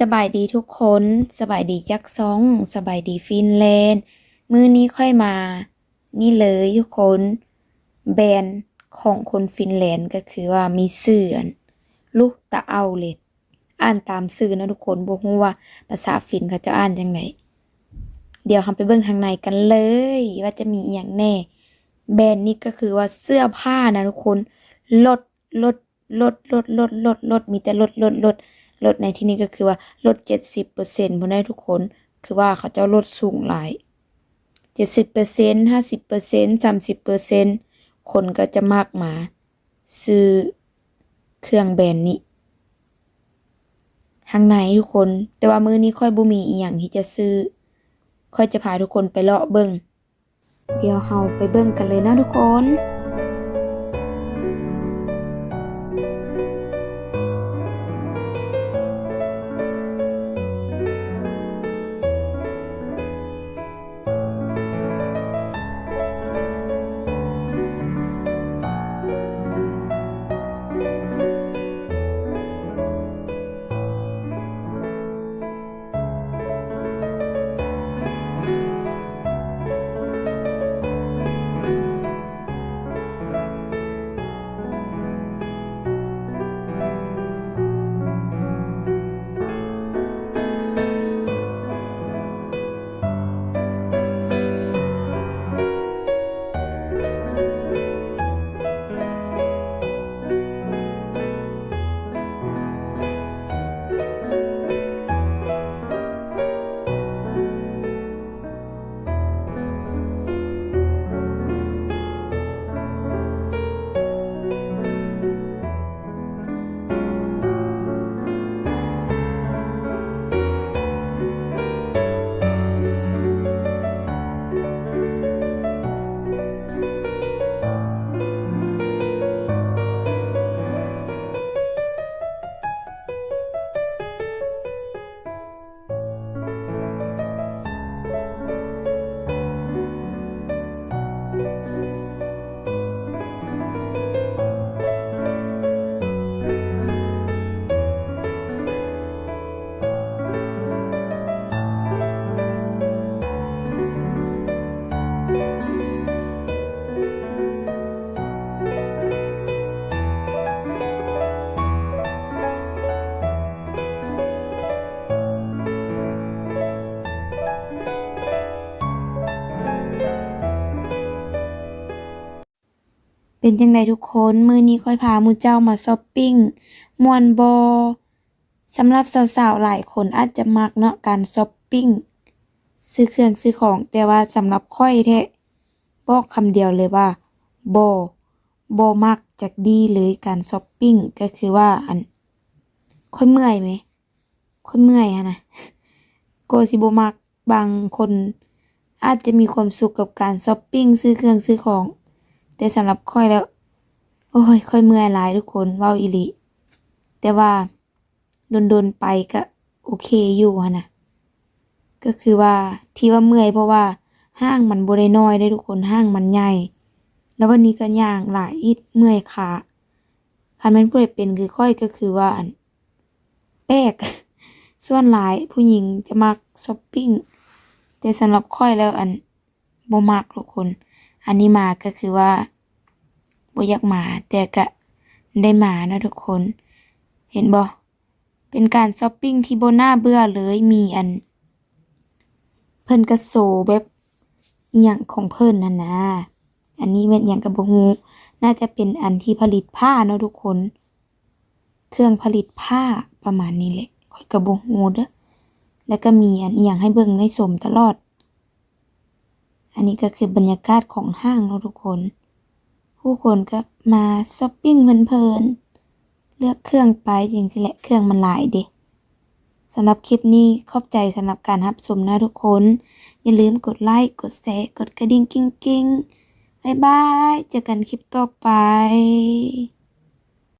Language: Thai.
สบายดีทุกคน สบายดีจักซอง สบายดีฟินแลนด์ มือนี้ค่อยมา นี่เลยทุกคน แบรนด์ของคนฟินแลนด์ก็คือว่ามีชื่อนลูกตะเอาเลดอ่านตามชื่อนะทุกคนบ่ฮู้ว่าภาษาฟินเขาจะอ่านจังไดเดี๋ยวเราไปเบิ่งทางในกันเลย ว่าจะมีอย่างแน่ แบรนด์นี้ก็คือว่าเสื้อผ้านะทุกคน ลดลดลดลดลดลดลดมีแต่ลดลดลดลด ลดในที่นี้ก็คือว่าลดเจ็ดสิบเปอร์เซ็นต์พวกนี้ทุกคน คือว่าเขาจะลดสูงหลายเจ็ดสิบเปอร์เซ็นต์ห้าสิบเปอร์เซ็นต์สามสิบเปอร์เซ็นต์คนก็จะมากมา ซื้อเครื่องแบรนด์นี้ทางในทุกคน แต่ว่ามือนี้ค่อยบ่มีอีหยังที่จะซื้อ ค่อยจะพาทุกคนไปเลาะเบิ่งเดี๋ยวเราไปเบิ่งกันเลยนะทุกคน เป็นจังไดทุกคน มือนี้ค่อยพามูเจ้ามาช้อปปิ้งมวนบ่สำหรับสาวๆหลายคนอาจจะมักเนาะการช้อปปิ้งซื้อเครื่องซื้อของแต่ว่าสำหรับค่อยแท้บอกคำเดียวเลยว่าบ่บ่มักจักดีเลยการช้อปปิ้งก็คือว่าอันค่อยเมื่อยไหมค่อยเมื่อยอะนะโกสิบ่มักบางคนอาจจะมีความสุขกับการช้อปปิ้งซื้อเครื่องซื้อของ แต่สำหรับค่อยแล้ว โอ้ยค่อยเมื่อยหลายทุกคนเว้าอีหลีแต่ว่าโดนๆไปก็โอเคอยู่นะก็คือว่าที่ว่าเมื่อยเพราะว่าห้างมันบ่ได้น้อยได้ทุกคนห้างมันใหญ่ แล้ววันนี้ก็ย่างหลายอิดเมื่อยขาคันแม่นผู้ใดเป็นคือค่อยก็คือว่าแปลกส่วนหลายผู้หญิงจะมักช้อปปิ้งแต่สำหรับค่อยแล้วอันบ่มักทุกคน อันนี้มาก็คือว่าบ่อยากมาแต่ก็ได้มานะทุกคน เห็นบ่เป็นการช้อปปิ้งที่บ่น่าเบื่อเลยมีอัน เพิ่นก็โซแบบอิหยังของเพิ่นนั่นนะอันนี้แม่นหยังก็บ่ฮู้น่าจะเป็นอันที่ผลิตผ้าเนาะทุกคน เครื่องผลิตผ้าประมาณนี้แหละข้อยก็บ่ฮู้เด้อแล้วก็มีอันอิหยังให้เบิ่งได้ชมตลอด อันนี้ก็คือบรรยากาศของห้างเนาะทุกคน ผู้คนก็มาช้อปปิ้งเพลินๆเลือกเครื่องไปจริงๆแหละเครื่องมันหลายเด้สำหรับคลิปนี้ขอบใจสำหรับการรับชมนะทุกคน อย่าลืมกดไลค์กดแชร์กดกระดิ่งกิ้งๆบ๊ายบาย เจอกันคลิปต่อไป